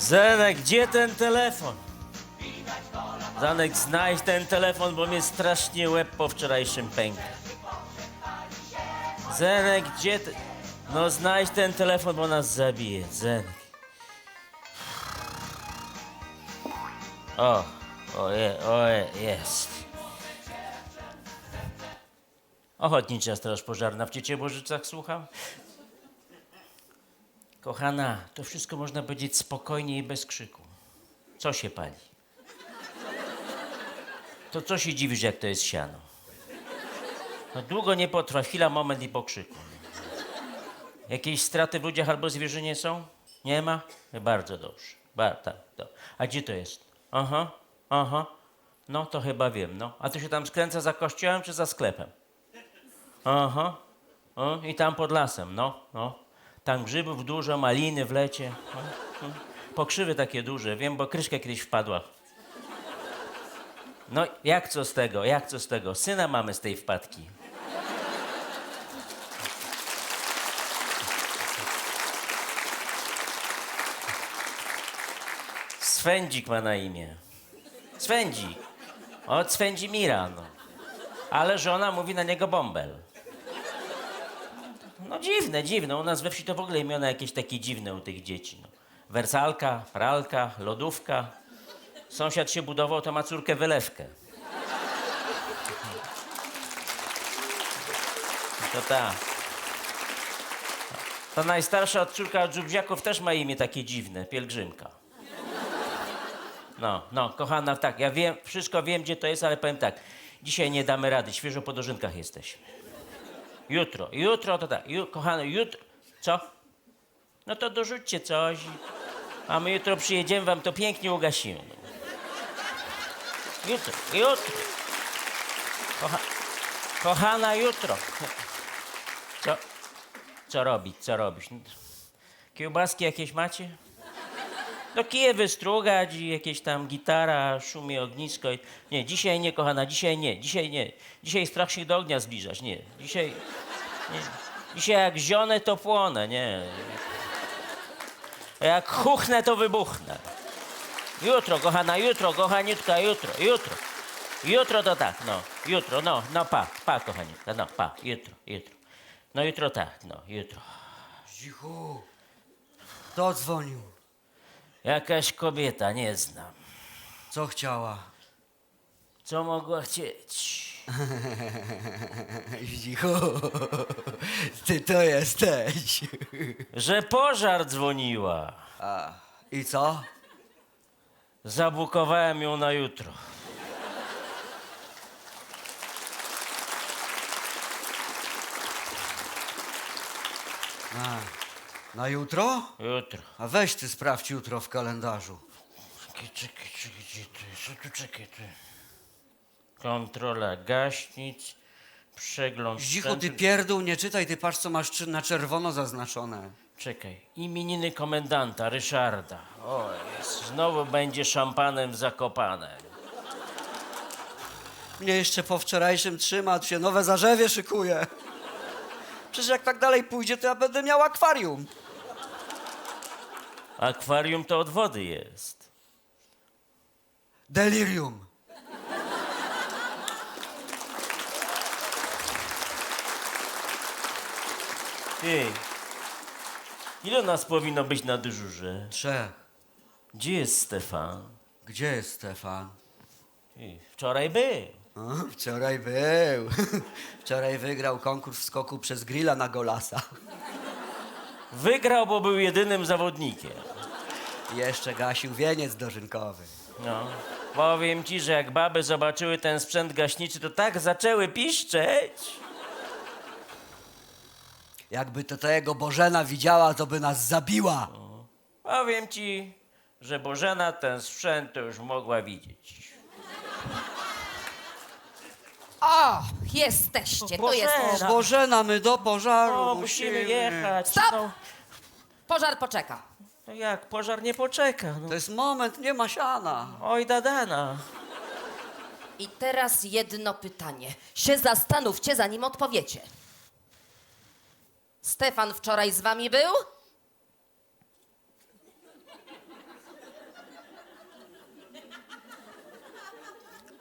Zenek, gdzie ten telefon? Zanek, znajdź ten telefon, bo mnie strasznie łeb po wczorajszym pęka. Zenek, gdzie. No znajdź ten telefon, bo nas zabije. Zenek. O, o, je, o je, jest. Ochotnicza Straż Pożarna w Cieciebożycach, słucham? Kochana, to wszystko można powiedzieć spokojnie i bez krzyku. Co się pali? To co się dziwisz, jak to jest siano? No długo nie potrwa, chwila, moment i po krzyku. Jakieś straty w ludziach albo zwierzynie są? Nie ma? Bardzo dobrze. Ba, tak, to. A gdzie to jest? Aha, aha. No to chyba wiem, no. A to się tam skręca za kościołem czy za sklepem? Aha. O, I tam pod lasem, no, no. Tam grzybów dużo, maliny w lecie. Pokrzywy takie duże, wiem, bo kryszka kiedyś wpadła. No, jak co z tego, jak co z tego? Syna mamy z tej wpadki. Swędzik ma na imię. Swędzik. Od Swędzimira, no. Ale żona mówi na niego bąbel. No dziwne, dziwne. U nas we wsi to w ogóle imiona jakieś takie dziwne u tych dzieci. No. Wersalka, pralka, lodówka. Sąsiad się budował, to ma córkę wylewkę. To ta. Ta najstarsza od córka od żubziaków też ma imię takie dziwne, pielgrzymka. No, no, kochana, tak, ja wiem, wszystko wiem, gdzie to jest, ale powiem tak. Dzisiaj nie damy rady, świeżo po dożynkach jesteśmy. Jutro, jutro to tak, ju, kochany, jutro, co? No to dorzućcie coś, a my jutro przyjedziemy, wam to pięknie ugasimy. Jutro, jutro. Kocha, kochana, jutro. Co, co robić, co robić? Kiełbaski jakieś macie? No kije wystrugać i jakieś tam gitara, szumie ognisko. Nie, dzisiaj nie, kochana, dzisiaj nie, dzisiaj nie. Dzisiaj strach się do ognia zbliżać, nie. Dzisiaj. Dzisiaj jak zionę, to płonę, nie. Jak chuchnę, to wybuchnę. Jutro, kochana, jutro, kochaniutka, jutro, jutro. Jutro to tak, no, jutro, no, no pa, pa, kochaniutka, no, pa, jutro, jutro. No jutro tak, no, jutro. Cichu. Kto dzwonił? Jakaś kobieta, nie znam. Co chciała? Co mogła chcieć? Cichu. Ty to jesteś. Że pożar dzwoniła. A, I co? Zabukowałem ją na jutro. A, na jutro? Jutro. A weź ty sprawdź jutro w kalendarzu. Czekaj, czekaj, czekaj, gdzie to jest? Tu czekaj, tu? Kontrola gaśnic, przegląd Cicho, ty pierdół, nie czytaj, ty patrz co masz na czerwono zaznaczone. Czekaj, imieniny komendanta Ryszarda. O, jest. Znowu będzie szampanem zakopane. Mnie jeszcze po wczorajszym trzyma, się nowe zarzewie szykuje. Przecież jak tak dalej pójdzie, to ja będę miał akwarium. Akwarium to od wody jest. Delirium. Ty, ile nas powinno być na dyżurze? Trzech. Gdzie jest Stefan? Gdzie jest Stefan? Ty, wczoraj był. O, wczoraj był. Wczoraj wygrał konkurs w skoku przez grilla na Golasa. Wygrał, bo był jedynym zawodnikiem. Jeszcze gasił wieniec dożynkowy. No. Powiem ci, że jak baby zobaczyły ten sprzęt gaśniczy, to tak zaczęły piszczeć. Jakby to ta jego Bożena widziała, to by nas zabiła. Powiem ci, że Bożena ten sprzęt to już mogła widzieć. O, jesteście, to jest... O, Bożena, my do pożaru O, musimy jechać. Stop! No, Pożar poczeka. no jak, pożar nie poczeka. No. To jest moment, nie ma siana. Oj, dadana. I teraz jedno pytanie. Się zastanówcie, zanim odpowiecie. Stefan wczoraj z wami był?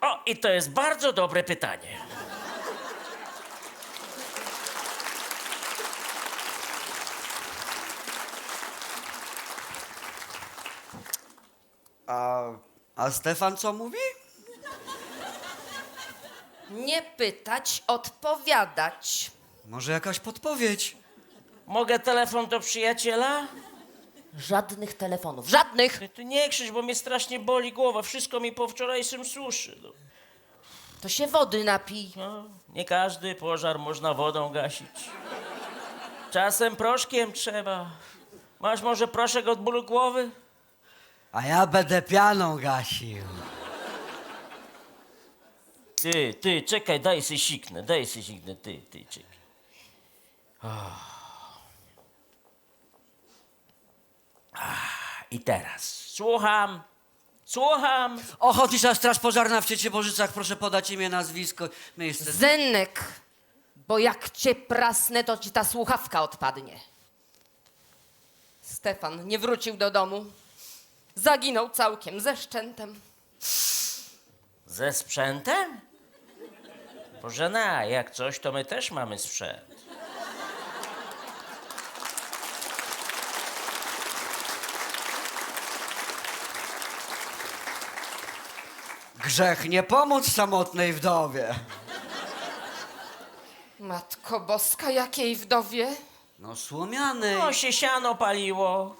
O, i to jest bardzo dobre pytanie. A, a Stefan co mówi? Nie pytać, odpowiadać. Może jakaś podpowiedź? Mogę telefon do przyjaciela? Żadnych telefonów, żadnych! Ty, ty nie krzycz, bo mnie strasznie boli głowa. Wszystko mi po wczorajszym suszy. No. To się wody napij. No, nie każdy pożar można wodą gasić. Czasem proszkiem trzeba. Masz może proszek od bólu głowy? A ja będę pianą gasił. Ty, ty, czekaj, daj się siknę, daj się siknę, ty, ty, czekaj. Ah. Ah, I teraz, słucham, słucham. Ochotnicza Straż Pożarna w Ciecieborzycach, proszę podać imię, nazwisko, miejsce. Zenek, bo jak cię prasnę, to ci ta słuchawka odpadnie. Stefan nie wrócił do domu. Zaginął całkiem ze szczętem. Ze sprzętem? Bożena, jak coś, to my też mamy sprzęt. Grzech nie pomóc samotnej wdowie. Matko Boska, jakiej wdowie? No słomianej. No się siano paliło.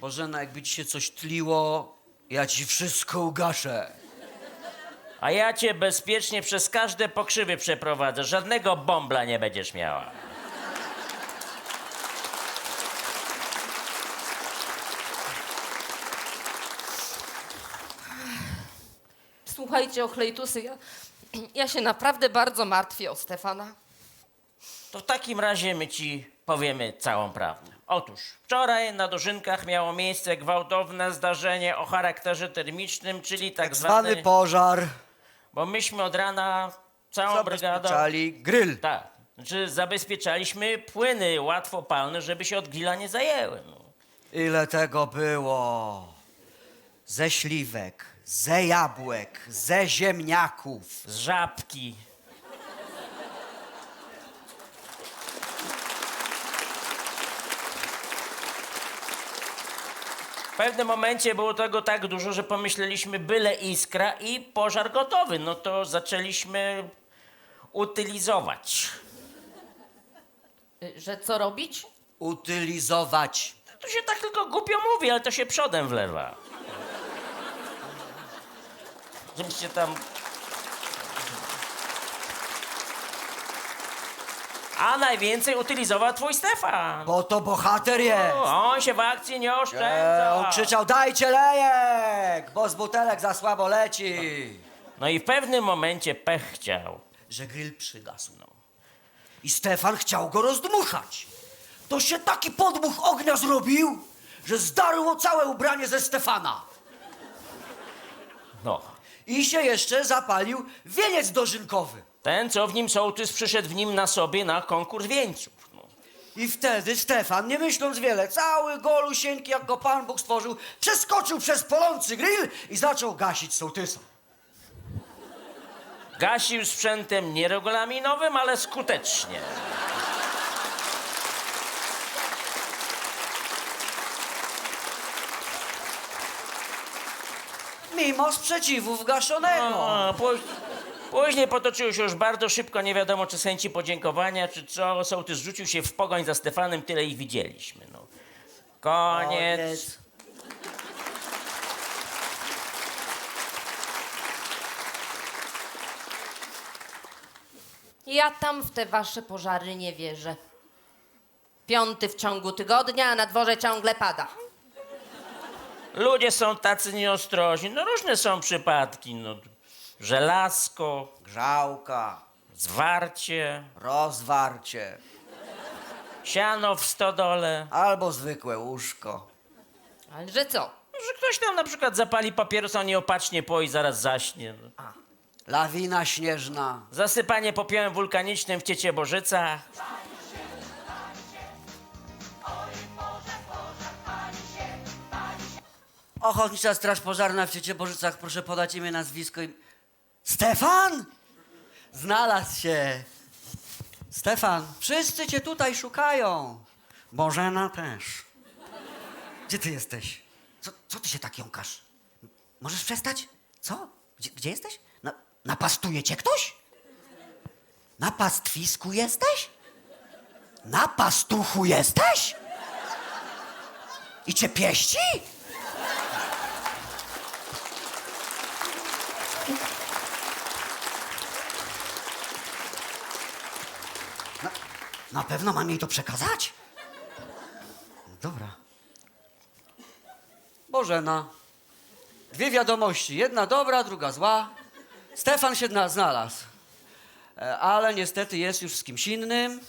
Bożena, jakby ci się coś tliło, ja ci wszystko ugaszę. A ja cię bezpiecznie przez każde pokrzywy przeprowadzę. Żadnego bombla nie będziesz miała. Słuchajcie, ochlejtusy, ja, ja się naprawdę bardzo martwię o Stefana. To w takim razie my ci powiemy całą prawdę. Otóż wczoraj na Dożynkach miało miejsce gwałtowne zdarzenie o charakterze termicznym, czyli tak zwany... Zwany pożar. Bo myśmy od rana całą brygadą... Zabezpieczali grill. Tak. Znaczy zabezpieczaliśmy płyny łatwopalne, żeby się od grilla nie zajęły. No. Ile tego było? Ze śliwek, ze jabłek, ze ziemniaków. Z żabki. W pewnym momencie było tego tak dużo, że pomyśleliśmy byle iskra i pożar gotowy. No to zaczęliśmy utylizować. Y, Że co robić? Utylizować. To się tak tylko głupio mówi, ale to się przodem wlewa. Żebyście tam... A najwięcej utylizował twój Stefan. Bo to bohater jest. On się w akcji nie E, oszczędza. on krzyczał, dajcie lejek, bo z butelek za słabo leci. No i w pewnym momencie pech chciał. Że grill przygasł. I Stefan chciał go rozdmuchać. To się taki podmuch ognia zrobił, że zdarło całe ubranie ze Stefana. No. I się jeszcze zapalił wieniec dożynkowy. Ten, co w nim sołtys, przyszedł w nim na sobie na konkurs wieńców. No. I wtedy Stefan, nie myśląc wiele, cały golusieńki, jak go Pan Bóg stworzył, przeskoczył przez polący grill i zaczął gasić sołtysa. Gasił sprzętem nieregulaminowym, ale skutecznie. Mimo sprzeciwów gaszonego. No, póź- później potoczyło się już bardzo szybko, nie wiadomo czy chęci podziękowania, czy co. Sołtys rzucił się w pogoń za Stefanem, tyle ich widzieliśmy. No. Koniec. Koniec. Ja tam w te wasze pożary nie wierzę. Piąty w ciągu tygodnia, a na dworze ciągle pada. Ludzie są tacy nieostrożni. No różne są przypadki. No. Żelazko, Grzałka, zwarcie, rozwarcie siano w stodole. albo zwykłe łóżko. Ale że co? Że ktoś tam na przykład zapali papierosa nieopatrznie po i zaraz zaśnie. No. Lawina śnieżna. Zasypanie popiołem wulkanicznym w Ciecieborzycach. Ochotnicza Straż Pożarna w Ciecieborzycach, proszę podać imię, nazwisko i... Stefan? Znalazł się. Stefan, wszyscy cię tutaj szukają. Bożena też. Gdzie ty jesteś? Co, co ty się tak jąkasz? Możesz przestać? Co? Gdzie, gdzie jesteś? Na, napastuje cię ktoś? Na pastwisku jesteś? Na pastuchu jesteś? I cię pieści? Na pewno mam jej to przekazać? Dobra. Bożena. Dwie wiadomości. Jedna dobra, druga zła. Stefan się na- znalazł. E, Ale niestety jest już z kimś innym.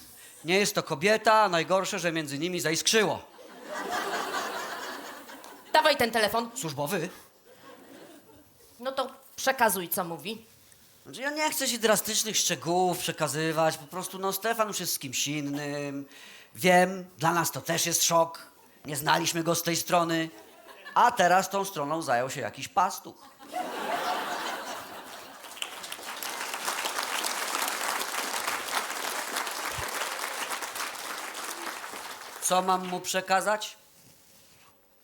Nie jest to kobieta, najgorsze, że między nimi zaiskrzyło. Dawaj ten telefon. Służbowy? No to przekazuj, co mówi. Znaczy ja nie chcę ci drastycznych szczegółów przekazywać. Po prostu, no, Stefan już jest z kimś innym. Wiem, dla nas to też jest szok. Nie znaliśmy go z tej strony. A teraz tą stroną zajął się jakiś pastuch. Co mam mu przekazać?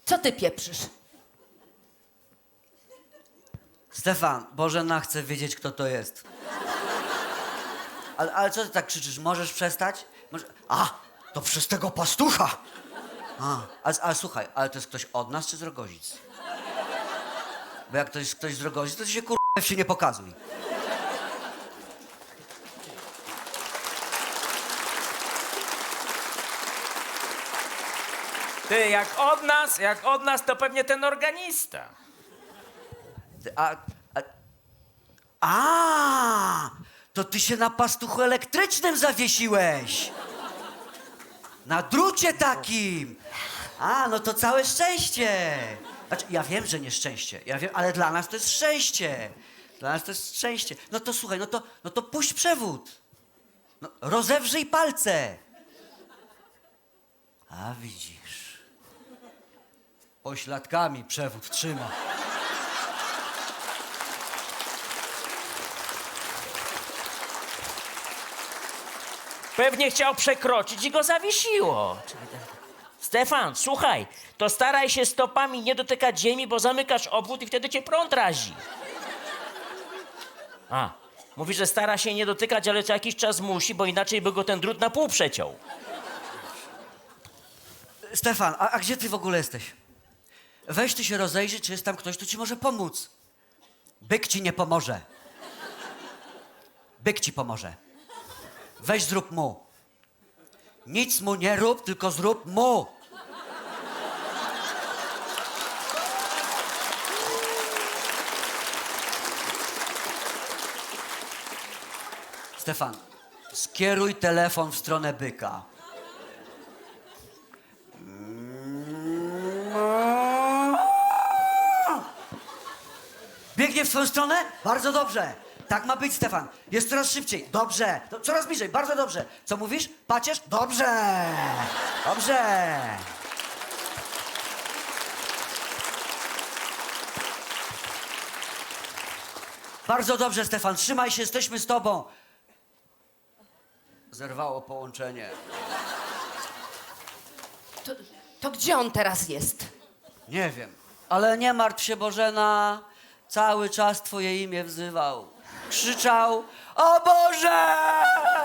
Co ty pieprzysz? Stefan, Bożena chce wiedzieć, kto to jest. Ale, ale co ty tak krzyczysz? Możesz przestać? Może... A, to przez tego pastucha! A, ale, ale słuchaj, ale to jest ktoś od nas czy z Rogozic? Bo jak to jest ktoś z Rogozic, to ty się kur... się nie pokazuj. Ty, jak od nas, jak od nas, to pewnie ten organista. A, a, a, to ty się na pastuchu elektrycznym zawiesiłeś. Na drucie takim. A, no to całe szczęście. Znaczy, ja wiem, że nieszczęście. Ja wiem, ale dla nas to jest szczęście. Dla nas to jest szczęście. No to słuchaj, no to, no to puść przewód. No, rozewrzyj palce. A widzisz. Pośladkami przewód trzyma. Pewnie chciał przekroczyć i go zawiesiło. Stefan, słuchaj, to staraj się stopami nie dotykać ziemi, bo zamykasz obwód i wtedy cię prąd razi. A, mówi, że stara się nie dotykać, ale co jakiś czas musi, bo inaczej by go ten drut na pół przeciął. Stefan, a, a gdzie ty w ogóle jesteś? Weź ty się rozejrzyj, czy jest tam ktoś, kto ci może pomóc. Byk ci nie pomoże. Byk ci pomoże. Weź zrób mu. Nic mu nie rób, tylko zrób mu. Stefan, skieruj telefon w stronę byka. Biegnie w twoją stronę? Bardzo dobrze. Tak ma być, Stefan. Jest coraz szybciej. Dobrze. To coraz bliżej. Bardzo dobrze. Co mówisz? Pacierz? Dobrze. Dobrze. Bardzo dobrze, Stefan. Trzymaj się, jesteśmy z tobą. Zerwało połączenie. To, to gdzie on teraz jest? Nie wiem. Ale nie martw się, Bożena. Cały czas twoje imię wzywał. Krzyczał, o Boże!